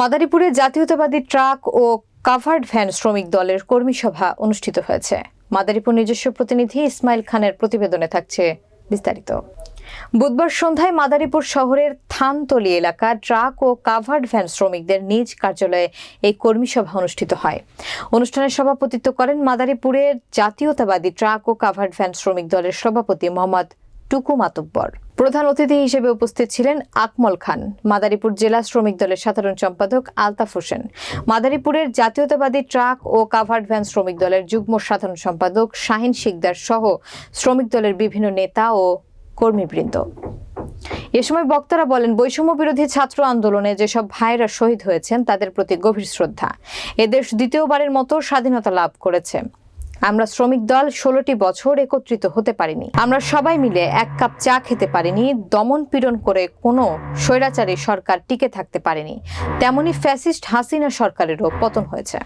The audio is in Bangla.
মাদারীপুরে জাতীয়তাবাদী ট্রাক ও কাভার্ড ভ্যান শ্রমিক দলের কর্মী সভা অনুষ্ঠিত হয়েছে। মাদারীপুর নিজস্ব প্রতিনিধি ইসমাইল খানের প্রতিবেদনে থাকছে বিস্তারিত। বুধবার সন্ধ্যায় মাদারীপুর শহরের থানতলি এলাকা ট্রাক ও কাভার্ড ভ্যান শ্রমিকদের নিজ কার্যালয়ে এই কর্মী সভা অনুষ্ঠিত হয়। অনুষ্ঠানে সভাপতিত্ব করেন মাদারীপুরের জাতীয়তাবাদী ট্রাক ও কাভার্ড ভ্যান শ্রমিক দলের সভাপতি মোহাম্মদ টুকু মাতব্বর। প্রধান অতিথি হিসেবে উপস্থিত ছিলেন আকমল খান, মাদারীপুর জেলা শ্রমিক দলের সাধারণ সম্পাদক আলতাফ হোসেন। মাদারীপুরের জাতীয়তাবাদী ট্রাক ও কাভার্ড ভ্যান শ্রমিক দলের যুগ্ম সাধারণ সম্পাদক শাহিন শিকদার সহ শ্রমিক দলের বিভিন্ন নেতা ও কর্মীবৃন্দ। এ সময় বক্তারা বলেন, বৈষম্য বিরোধী ছাত্র আন্দোলনে যেসব ভাইরা শহীদ হয়েছেন তাদের প্রতি গভীর শ্রদ্ধা। এদেশ দ্বিতীয়বারের মতো স্বাধীনতা লাভ করেছে। আমরা শ্রমিক দল ষোলোটি বছর একত্রিত হতে পারিনি। আমরা সবাই মিলে এক কাপ চা খেতে পারিনি, দমন পীড়ন করে কোনো স্বৈরাচারী সরকার টিকে থাকতে পারেনি। তেমনি ফ্যাসিস্ট হাসিনা সরকারেরও পতন হয়েছে।